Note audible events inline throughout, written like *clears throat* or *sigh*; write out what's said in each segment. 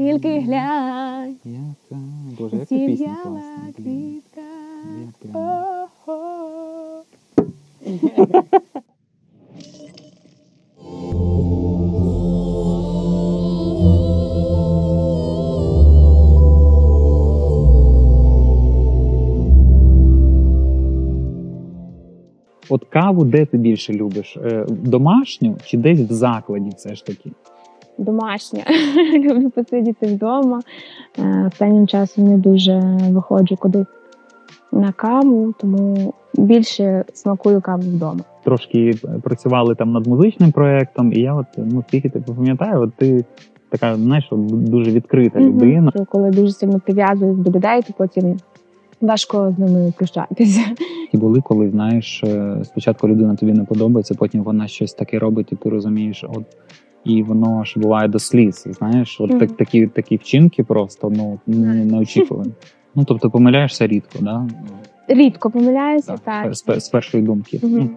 Тільки глянь, Яка, боже, яка пісня класна. квітка. Я. От каву де ти більше любиш? Е, Домашню чи десь в закладі все ж таки? Домашня. *laughs* Люблю посидіти вдома. Е, Останнім часом не дуже виходжу куди на каву, тому більше смакую каву вдома. Трошки працювали там над музичним проєктом, і я от ну скільки тебе пам'ятаю, от ти така, знаєш, дуже відкрита людина. Що Коли дуже сильно прив'язуюсь до людей, то потім важко з ними прощатися. І були, коли знаєш, е, спочатку людина тобі не подобається, потім вона щось таке робить, і ти розумієш, от і воно ж буває до сліз. Знаєш, от так, такі, такі вчинки просто ну не, не. Ну тобто помиляєшся рідко, да? Рідко помиляюся, Так, так. З, з першої думки. Ну,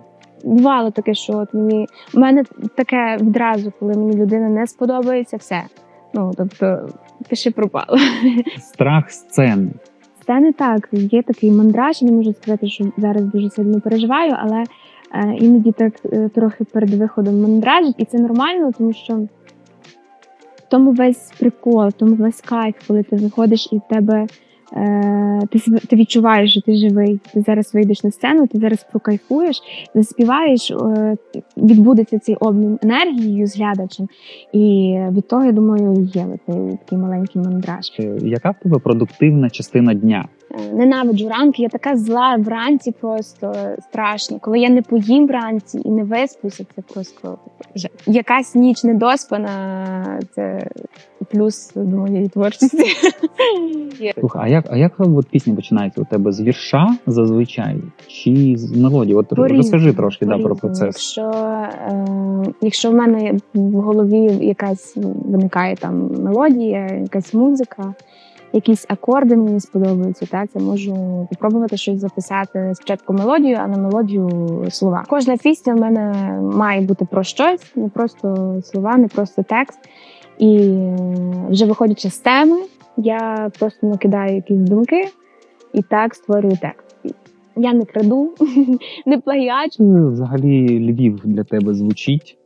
Бувало таке, що от мені у мене таке відразу, коли мені людина не сподобається, все. Ну тобто, пиши пропало. *laughs* Страх сцени. Це не так. Є такий мандраж. Не можу сказати, що зараз дуже сильно переживаю, але іноді так е, трохи перед виходом мандражить, і це нормально, тому що в тому весь прикол, в тому весь кайф, коли ти виходиш і в тебе. Е, ти, ти відчуваєш, що ти живий. Ти зараз вийдеш на сцену, ти зараз прокайфуєш, заспіваєш, е, відбудеться цей обмін енергією з глядачем. І від того, я думаю, є такий маленький мандраж. Е, Яка в тебе продуктивна частина дня? Е, Ненавиджу ранки, я така зла вранці просто страшно. Коли я не поїм вранці і не висплюся, це просто якась ніч недоспана, це плюс до моєї творчості. Слухай, а як, а як от пісня починається у тебе з вірша зазвичай? Чи з мелодії? От По-різному, розкажи трошки да, про процес. Якщо, е, якщо в мене в голові якась виникає там мелодія, якась музика, якісь акорди мені сподобаються, так я можу попробувати щось записати спочатку мелодію, а на мелодію слова. Кожна пісня в мене має бути про щось, не просто слова, не просто текст. І е, вже виходячи з теми, я просто накидаю якісь думки і так створюю текст. Я не краду, *laughs* не плагіач. Взагалі Львів для тебе звучить?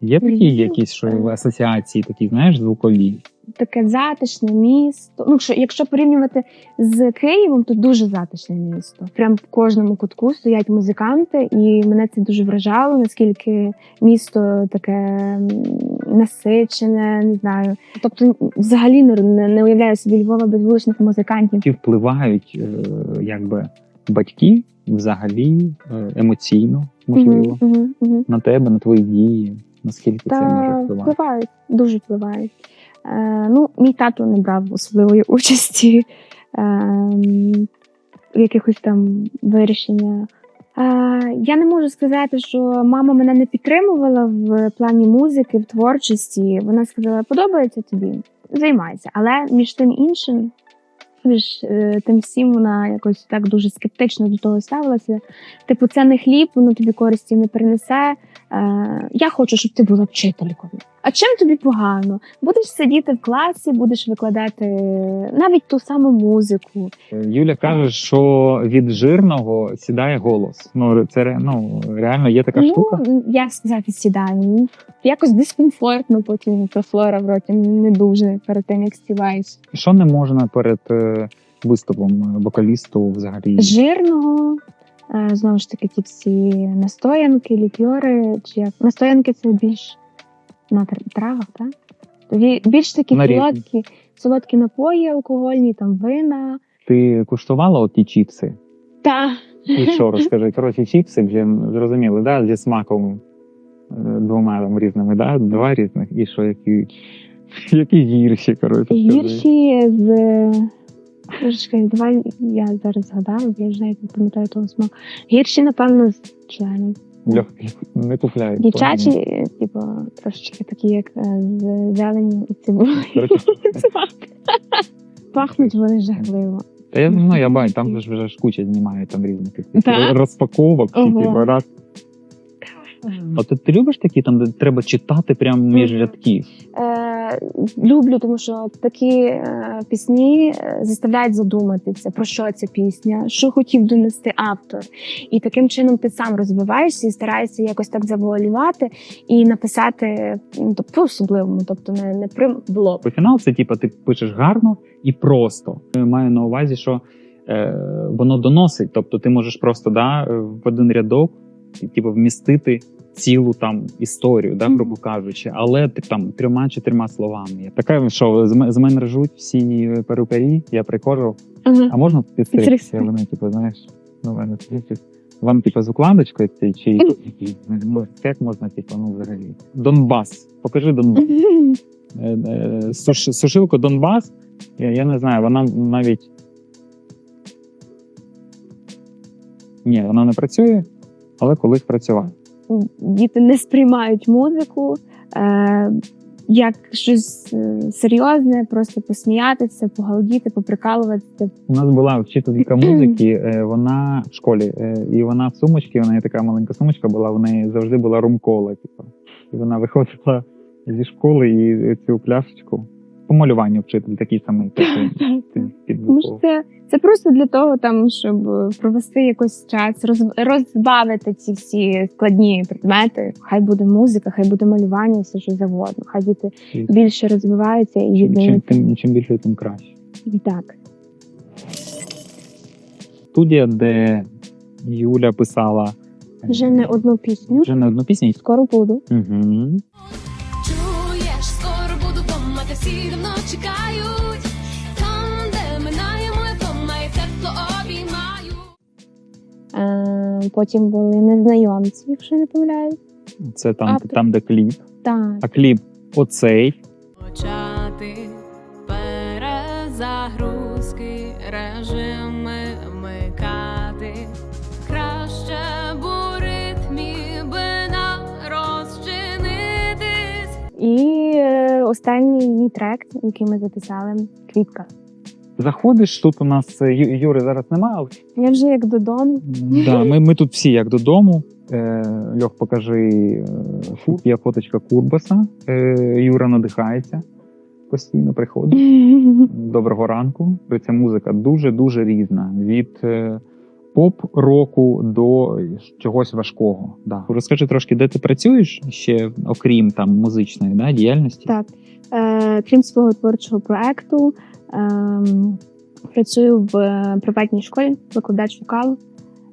Є такі якісь що асоціації, такі, знаєш, звукові? Таке затишне місто. Ну, якщо, якщо порівнювати з Києвом, то дуже затишне місто. Прям в кожному кутку стоять музиканти, і мене це дуже вражало, наскільки місто таке насичене, не знаю. Тобто, взагалі не, не, уявляю собі Львова без вуличних музикантів. Чи впливають е, якби батьки взагалі е, емоційно, можливо, Мгм, мгм, мгм. на тебе, на твої дії? Наскільки це може Та впливати? впливають, дуже впливають. Е, ну, мій тато не брав особливої участі е, в якихось там вирішення. Е, я не можу сказати, що мама мене не підтримувала в плані музики, в творчості. Вона сказала, подобається тобі, займайся. Але між тим іншим, між тим всім вона якось так дуже скептично до того ставилася. Типу, це не хліб, воно тобі користі не принесе. Я хочу, щоб ти була вчителькою. А чим тобі погано? Будеш сидіти в класі, будеш викладати навіть ту саму музику. Е, Юля каже, що від жирного сідає голос. Ну це ну, реально є така штука. Ну, я сказати сідаю. Якось дискомфортно, потім профлора в роті не дуже перед тим, як співаєш. Що не можна перед е, виступом е, вокалісту взагалі? Жирного. е, Знову ж таки, ті всі настоянки, лікьори, чи як настоянки це більш на травах, так? Тоді більш такі На солодкі, солодкі напої алкогольні, там вина. Ти куштувала от ті чіпси? Та І що розкажи? Коротше, чіпси вже зрозуміли, да? зі смаком е, двома там різними, да? два різних. І що, які, які гірші, коротше. скажи. гірші з. Трошки, давай я зараз згадаю, я вже навіть не пам'ятаю того смаку. Гірші, напевно, з членів. Не купляють. Дівчачі, типу, трошечки такі, як е, з зелені і цибулею. *laughs* Пахнуть вони жахливо. Та я ну, я бачу, там же ж вже ж куча знімають там різних розпаковок, типу, раз. А ти, ти любиш такі там, де треба читати прямо між рядків? Е, люблю, тому що такі е, пісні е, заставляють задуматися, про що ця пісня, що хотів донести автор. І таким чином ти сам розвиваєшся і стараєшся якось так завуалювати і написати ну, тобто, по-особливому, тобто не, не при блок. Бо фінал це типу, ти пишеш гарно і просто. Маю на увазі, що е, воно доносить. Тобто ти можеш просто да, в один рядок типу, вмістити цілу там історію, да, грубо кажучи, але там трьома-чотирма словами. Така що з мене ржуть всі перукарі, я приходжу. Ага. А можна підстригтися? Вони, типу, знаєш, ну, мене. Вам, типу, з укладочкою чи ну, як можна, типу, ну, взагалі. Донбас. Покажи Донбас. Е, е, сушилку Донбас, я, я не знаю, вона навіть. Ні, вона не працює, але колись працювала. Діти не сприймають музику. Е, як щось е, серйозне, просто посміятися, погалдіти, поприкалуватися. У нас була вчителька *clears throat* музики, е, вона в школі, е, і вона в сумочці, неї така маленька сумочка була, в неї завжди була румкола. Типу. І вона виходила зі школи і цю пляшечку. По малюванню вчитель такий самий. *laughs* під Тому що це, це просто для того, там, щоб провести якийсь час, роз, розбавити ці всі складні предмети. Хай буде музика, хай буде малювання, все що завгодно. Хай діти більше розвиваються і Чим, чим, тим, чим більше, тим краще. Так. Студія, де Юля писала Вже не одну пісню. вже не одну пісню. Скоро буду. Угу. Всі давно чекають. Там, де минаємо, моє тепло обіймаю. Е, потім були незнайомці, якщо не помиляюсь. Це там, а, там, де кліп. Так. А кліп оцей. Останній мій трек, який ми записали, квітка. Заходиш, тут у нас е, Юри зараз немає, але Я вже як додому. да, ми, ми тут всі як додому. Е, Льох, покажи е, фу, є фоточка Курбаса. Е, Юра надихається, постійно приходить. *laughs* Доброго ранку. Ця музика дуже-дуже різна. Від е, поп-року до чогось важкого. Да. Розкажи трошки, де ти працюєш ще, окрім там музичної да, діяльності? Так. Е, крім свого творчого проекту, ем, працюю в е, приватній школі, викладач вокалу.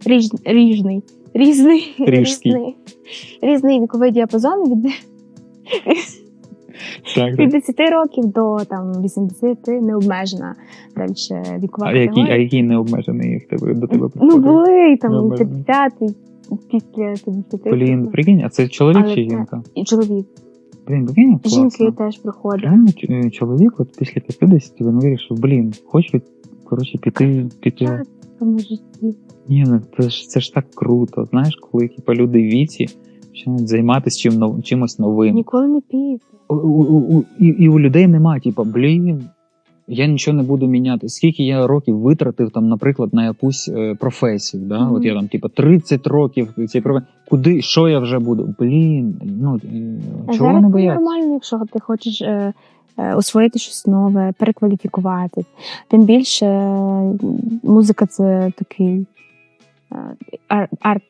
Ріж, ріжний. Різний, різний, різний віковий діапазон від, *laughs* Так, від 10 років до там 80 необмежена далі вікова А який, а який необмежений в тебе до тебе Ну, були там Необмежений. 50 після 50. Блін, прикинь, а це чоловік Але чи жінка? Чоловік. Блін, прикинь, класно. Жінки теж приходять. Реально, е, чоловік от після 50 він вирішив, блін, хочу, коротше, піти, піти. Так, в житті. Ні, ну це ж це ж так круто. Знаєш, коли типу, люди в віці починають займатися чим, нов- чимось новим. Ніколи не пізно. У, у, у, і, і у людей нема, типу, блін, я нічого не буду міняти. Скільки я років витратив там, наприклад, на якусь е, професію. Да? Мгм. От я там, типу, 30 років цієї професії. Куди, що я вже буду? Блін, ну е, чого це бояться? нормально, якщо ти хочеш е, е, освоїти щось нове, перекваліфікувати. Тим більше е, музика це такий ар- арт,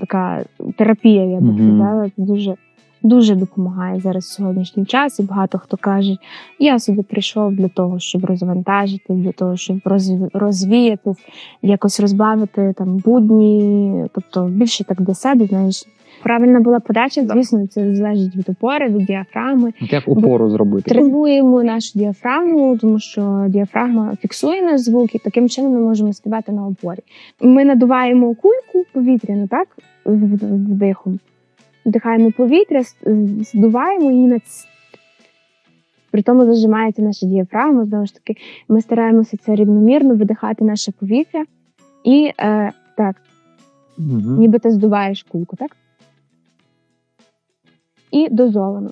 така терапія, я би Мгм. сказала. Це дуже, дуже допомагає зараз в сьогоднішній час. І багато хто каже, я сюди прийшов для того, щоб розвантажити, для того, щоб розв- розвіятись, якось розбавити там будні, тобто більше так для себе, знаєш. Правильна була подача, звісно, це залежить від опори, від діафрагми. Як опору зробити? Тренуємо нашу діафрагму, тому що діафрагма фіксує наш звук, і таким чином ми можемо співати на опорі. Ми надуваємо кульку повітряну, так, вдихом. Вдихаємо повітря, здуваємо її на при тому зажимається наша діафрагма. Знову ж таки, ми стараємося це рівномірно видихати наше повітря. І е, так, Мгм. ніби ти здуваєш кульку, так? І дозовано.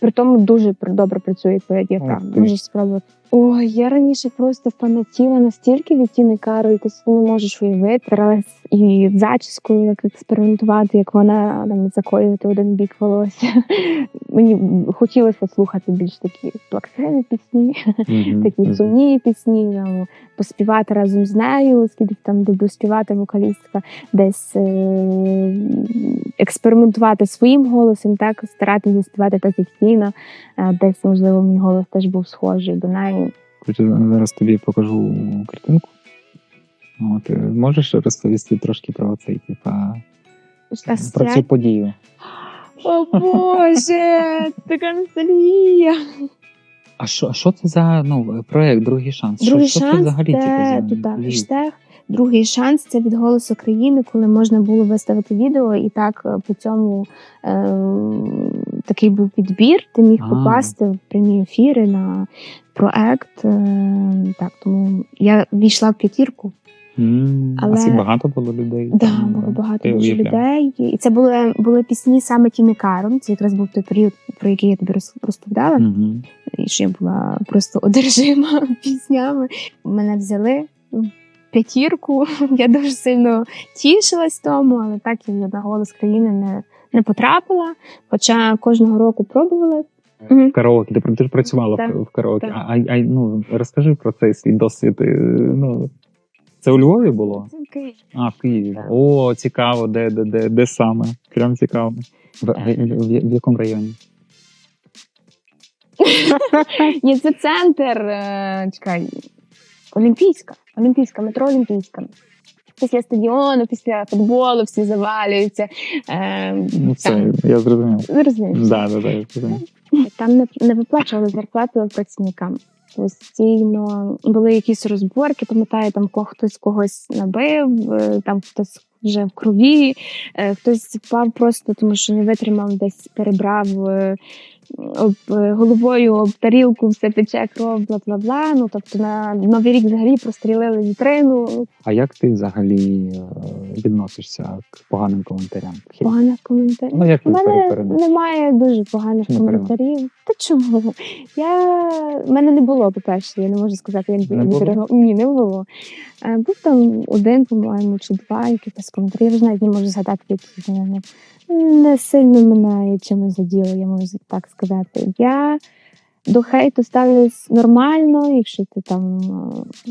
При тому дуже добре працює твоя діафрагма. Можеш спробувати. Ой, я раніше просто фанатіла настільки від Тіни ти собі не можеш уявити. Старалась і зачіскою як експериментувати, як вона там закоювати один бік волосся. *laughs* Мені хотілося слухати більш такі плаксиві пісні, Мгм, *laughs* такі сумні пісні, там, поспівати разом з нею, оскільки там де співати вокалістка, десь е- експериментувати своїм голосом, так старатися співати так, як Тіна. Е, Десь, можливо, мій голос теж був схожий до неї. Зараз тобі покажу картинку. От, е, можеш розповісти трошки про цей, типа, про цю подію? О Боже, така ностальгія. А що, що це за ну, проект Другий шанс? Другий що, що це взагалі це типу, за тут так, хештег. Другий шанс це від голосу країни, коли можна було виставити відео, і так е, по цьому е, такий був підбір. Ти міг попасти в прямі ефіри на проект. Е, так, тому я війшла в п'ятірку. Але- А це багато було людей? Да, там, було багато дуже людей. І це були, були пісні саме Тіни Кароль. Це якраз був той період, про який я тобі роз- розповідала. Мгм. і що я була просто одержима *laughs* піснями. Мене взяли п'ятірку. *laughs* Я дуже сильно тішилась тому, але так я на голос країни не, не потрапила. Хоча кожного року пробувала. В караоке. Ти, ти ж працювала Так, в, в караоке. так. А, а, ну, розкажи про цей свій досвід. е, Ну, це у Львові було? А, в Києві. Так. О, цікаво, де, де, де, де саме. Прям цікаво. В, в, в, в якому районі? *laughs* Ні, це центр. е, Чекай. Олімпійська. Олімпійська, метро Олімпійська. Після стадіону, після футболу всі завалюються. Е, Ну, це там, я зрозумів. Зрозумів. Да, да, да, я зрозумів. Там не, не виплачували зарплату працівникам. Постійно були якісь розборки, пам'ятаю, там ко- хтось когось набив, е, там хтось вже в крові, е, хтось впав просто, тому що не витримав, десь перебрав е, об е, головою об тарілку, все тече кров, бла бла бла. Ну тобто на новий рік взагалі прострілили вітрину. А як ти взагалі е, відносишся к поганим коментарям? Поганих коментарів. Ну, як У мене немає дуже поганих Чи не коментарів. Та чому? Я... Мене не було, по-перше, я не можу сказати, як Не я було? Ні, не було. Е, Був там один, по-моєму, чи два якихось коментарів. Я вже навіть не можу згадати, які вони не, не сильно мене чимось заділи, я можу так сказати. Я до хейту ставлюсь нормально, якщо ти там е,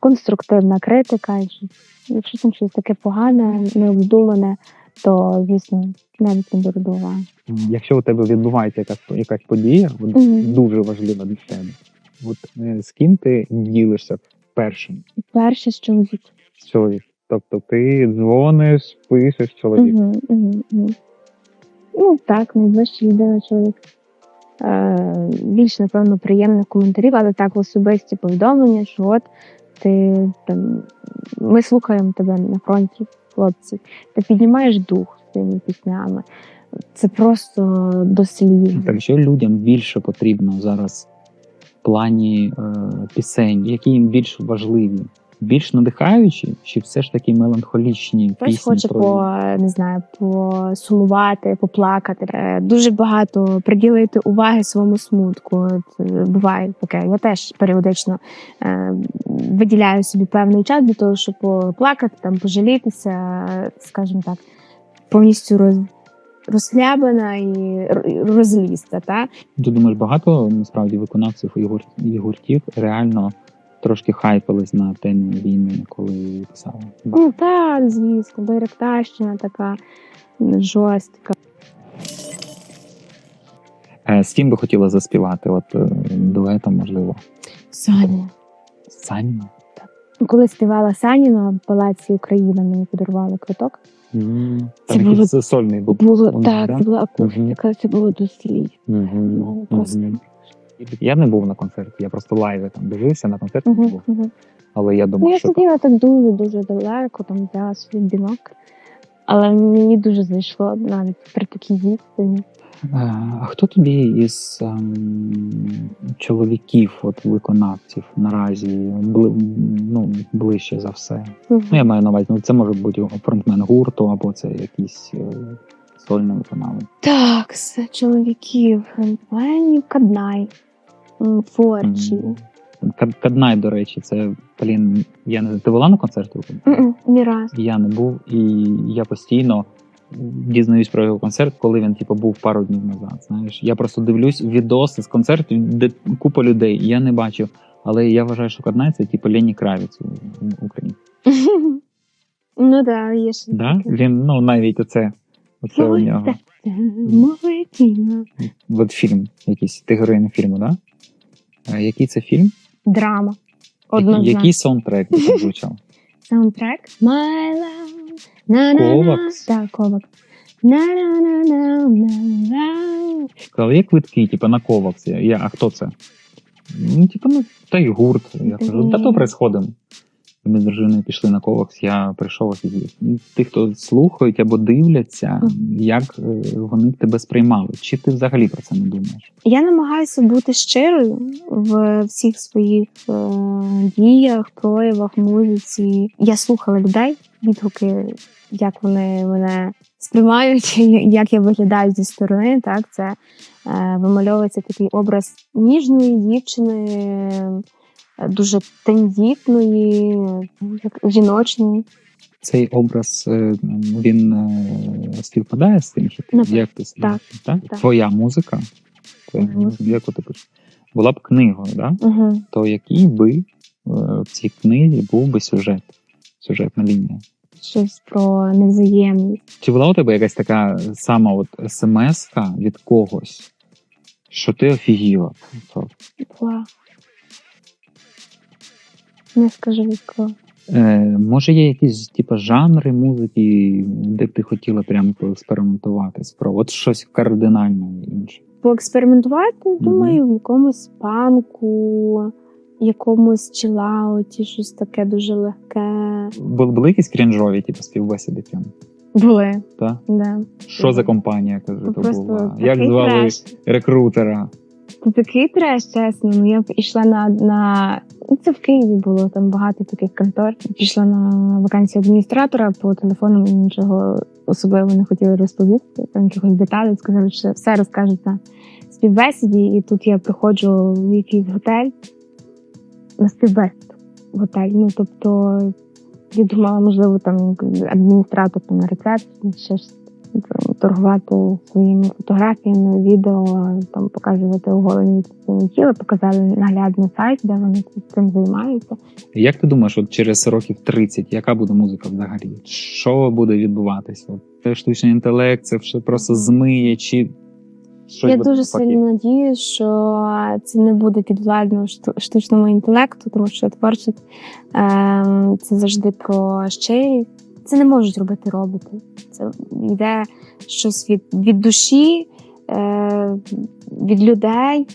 конструктивна критика, якщо, якщо там щось таке погане, необдумане, то звісно навіть не уваги. Якщо у тебе відбувається якась, якась подія, от, Мгм. дуже важлива для тебе, от, е, з ким ти ділишся першим Перше з чоловіком. з чоловіком? Тобто ти дзвониш, пишеш чоловіку. Угу, угу, угу. Ну так, найближча людина чоловік. Е, більш, напевно, приємних коментарів, але так особисті повідомлення, що от ти там ми слухаємо тебе на фронті, хлопці. Ти піднімаєш дух своїми піснями. Це просто до слів. Так що людям більше потрібно зараз в плані е, пісень, які їм більш важливі, більш надихаючі, чи все ж таки меланхолічні Хтось пісні хоче про по не знаю, посумувати, поплакати. Е, Дуже багато приділити уваги своєму смутку. Е, буває таке. Я теж періодично е, виділяю собі певний час для того, щоб поплакати, там пожалітися, скажімо так, повністю роз, розхлябана і розлізта. Та? Ти думаєш, багато насправді виконавців і гуртів реально трошки хайпились на темі війни, коли писали. Ну так, звісно, Байрактарщина така жорстка. Е, З ким би хотіла заспівати? От е, дуетом, можливо, Саня. Саніна? Коли співала Саніна в Палаці Україна, мені подарували квиток. М, Це Там було- якийсь сольний був. Було так, да? це була акустика, це було до слів. Мгм, Ну, просто. мгм. Я не був на концерті, я просто лайви там дивився на концерті, не був. але я думаю, Ну, я що сиділа так дуже дуже далеко, там взяла свій бінокль. Але мені дуже зайшло навіть при такій відстані. А хто тобі із ем, чоловіків, от виконавців наразі бли, ну, ближче за все? Ну, я маю на увазі, ну це може бути фронтмен гурту, або це якийсь е, сольний виконавець. Так, з чоловіків. Френтменів, Каднай, Форчі. Каднай, до речі, це блін. Я не ти була на концерті? Ні раз. Я не був, і я постійно дізнаюсь про його концерт, коли він типу, був пару днів назад. Знаєш, я просто дивлюсь відоси з концерту, де купа людей. Я не бачу. Але я вважаю, що Каднай це типу Лені Кравець у у Україні. *laughs* Ну да, є ще. Да? Він ну навіть оце, оце у нього. От фільм якийсь. Ти героїня фільму, да? Який це фільм? Драма. Який, Однозначно. який саундтрек ти там звучав? *laughs* Саундтрек. My love. На. Ковакс? Так, Ковакс. Сказали, є квитки, типу, на Ковакс. Я, я, а хто це? Ну, типу, ну, та й гурт. Я кажу, та добре, сходимо. Ми з дружиною пішли на Ковакс, я прийшов. Ті, хто слухають або дивляться, як е, вони тебе сприймали. Чи ти взагалі про це не думаєш? Я намагаюся бути щирою в всіх своїх е, діях, проявах, музиці. Я слухала людей, відгуки, як вони мене сприймають, *laughs* як я виглядаю зі сторони. Так, це е, вимальовується такий образ ніжної дівчини, дуже тендітної, як жіночної. Цей образ е, він е, співпадає з тим, що ти, як ти себе- так? так. Твоя музика, твоя Мгм. музика, яку ти пишеш, була б книгою, да? Угу. то який би е, в цій книзі був би сюжет, сюжетна лінія. Щось про невзаємність. Чи була у тебе якась така сама от смс-ка від когось, що ти офігіла? Була. Не скажу від кого. е, може, є якісь типу, жанри музики, де б ти хотіла прямо поекспериментувати? Спро... От щось кардинально інше. поекспериментувати, думаю, в якомусь панку, якомусь чилауті, щось таке дуже легке. Були, були якісь крінжові, типу, співбесіди прямо? Були, Та? да. Що за компанія, кажу, Ну, то була? Як звали рекрутера? Це такий треш, чесно. Ну я йшла на, на ну, це в Києві було там багато таких контор. Пішла на вакансію адміністратора по телефону. Нічого особливо не хотіли розповісти. Там якихось деталей сказали, що все розкажуть на співбесіді. І тут я приходжу в якийсь готель на співбесіду в готель. Ну тобто я думала, можливо, там адміністратор там, на рецепції, ще там, торгувати своїми фотографіями, відео, там показувати оголені тіла, показали наглядний сайт, де вони цим займаються. Як ти думаєш, от через років 30, яка буде музика взагалі? Що буде відбуватися? От це штучний інтелект, це все просто змиє, чи щось Я дуже сильно надію, що це не буде підвладно шту- штучному інтелекту, тому що творчість ем, це завжди про щирість. Це не можуть робити роботи. Це йде щось від, від душі, е, від людей.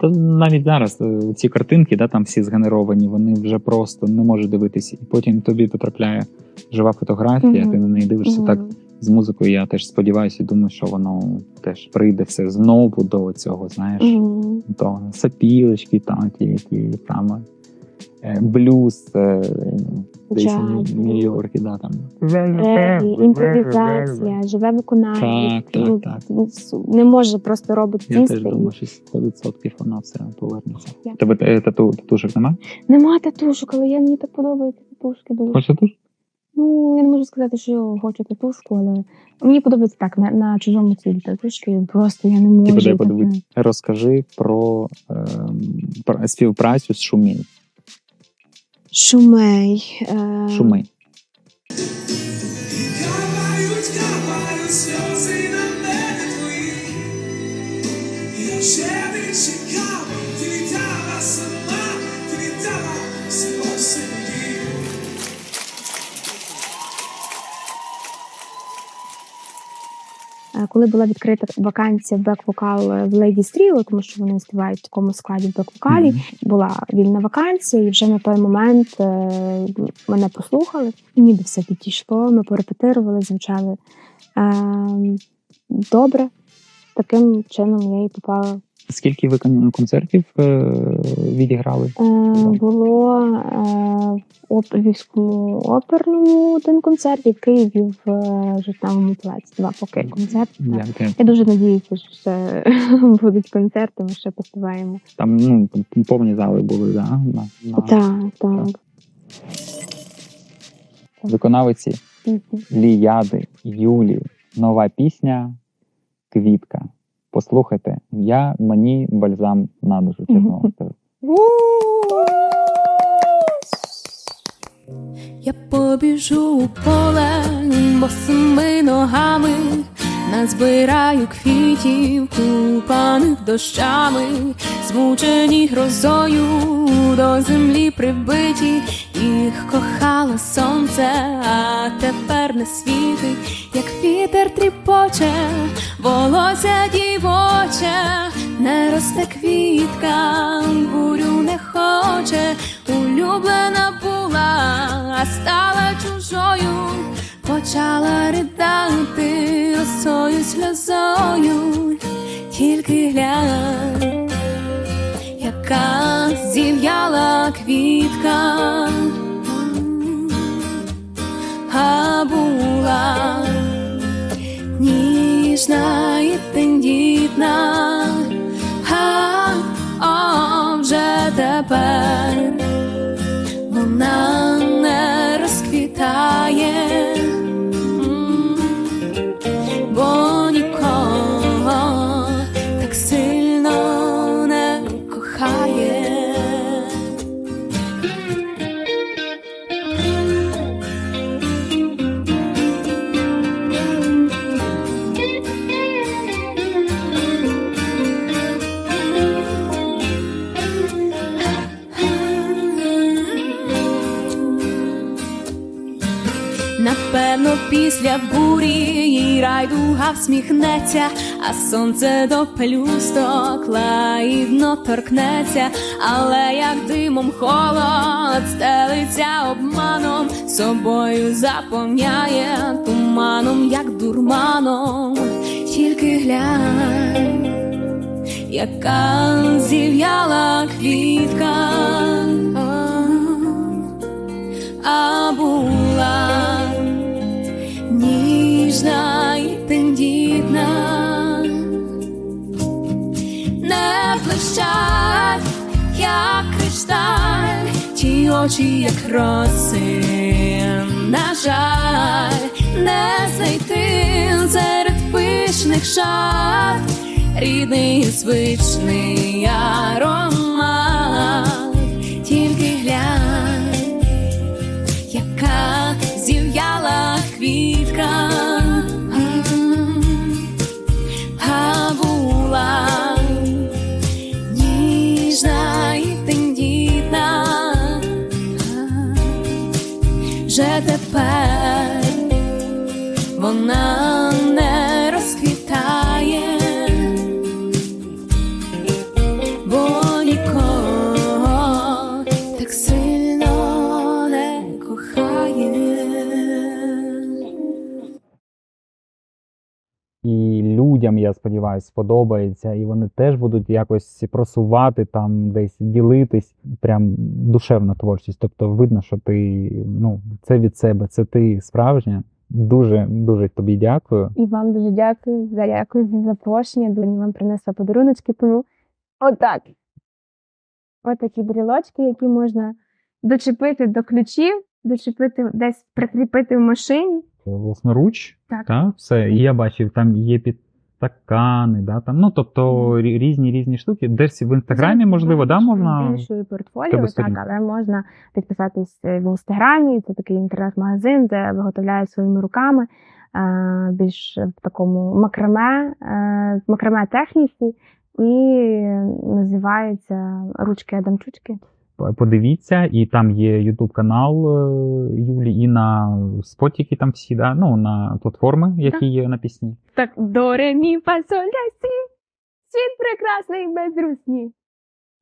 Та навіть зараз е, ці картинки, да, там всі згенеровані, вони вже просто не можуть дивитися. І потім тобі потрапляє жива фотографія, Мгм. ти на неї дивишся Мгм. так з музикою. Я теж сподіваюся і думаю, що воно теж прийде все знову до цього, знаєш. Мгм. то сапілочки, там ті, які е, блюз, е, десь Джаз. в Нью-Йорку, да, там. Імпровізація, живе виконання. Так, Ну, так, так. ну, Не може просто робот Я теж думаю, що 100% воно все повернеться. Тебе е, тату, татушок нема? Нема татушок, але я мені так подобаються татушки дуже. Хочеш татуш? Ну, я не можу сказати, що я хочу татушку, але мені подобається так, на, на чужому тілі татушки. Просто я не можу. Типу, так, подивитися. Розкажи про, ем, про співпрацю з Шумей. Shumei. Uh... Ah, Shumei. Коли була відкрита вакансія в бек-вокал в Леді Trio, тому що вони співають в такому складі в бек-вокалі, Мгм. була вільна вакансія, і вже на той момент е, мене послухали. Ніби все підійшло. Ми порепетирували, звучали е, добре. Таким чином я і попала Скільки ви концертів е, відіграли? Е, було е, в Львівському оперному один концерт, і в Києві в е, Житневому плаці. Два поки концерти. так. Як? Я дуже надіюся, що ще *laughs* будуть концерти, ми ще поспіваємо. Там ну повні зали були, да? На, на... Так, так. Виконавиці Пісні. Ліяди, Юлі, нова пісня Квітка. Послухайте, я мені бальзам на душу, чесно вам скажу. Я побіжу у поле босими ногами, назбираю квітів, купаних дощами, змучені грозою до землі прибиті, їх кохало сонце, а тепер не світить, як вітер тріпоче, волосся дівоче, не росте квітка, бурю не хоче, улюблена була, а стала чужою, почала ридати росою сльозою, тільки глянь, яка зів'яла квітка, а була райдуга всміхнеться, а сонце до пелюсток лагідно торкнеться, але як димом холод стелиться обманом, собою заповняє туманом, як дурманом, тільки глянь, яка зів'яла квітка. а була ніжна блищать, як кришталь, ті очі, як роси, на жаль, не знайти. Серед пишних шат, рідний звичний аромат, тепер вона я сподіваюся, сподобається, і вони теж будуть якось просувати там, десь ділитись. Прям душевна творчість. Тобто видно, що ти ну, це від себе, це ти справжня. Дуже дуже тобі дякую. І вам дуже дякую за дякую за запрошення. Доня вам принесла подаруночки, тому отак. Отакі брілочки, які можна дочепити до ключів, дочепити десь прикріпити в машині. Власноруч, Так. так, все. І я бачив, там є підстакани, да, там, ну тобто різні різні штуки. Десь в інстаграмі, можливо, да, можна. більшою портфоліо, так, але можна підписатись в інстаграмі. Це такий інтернет-магазин, де виготовляють своїми руками е, більш в такому макраме, е, макраме техніці, і називається ручки Адамчучки. Подивіться, і там є YouTube канал е, Юлі, і на спотіки там всі, да? ну, на платформи, які так. є на пісні. Так, до ремі фасолясі, світ прекрасний без русні.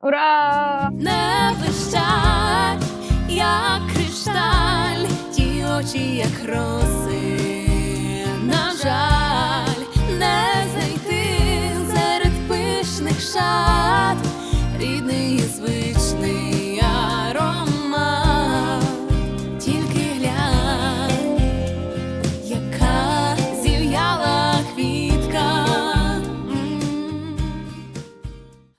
Ура! Не вищай, як кришталь, ті очі, як роси. На жаль, не зайти серед пишних шат рідний звик.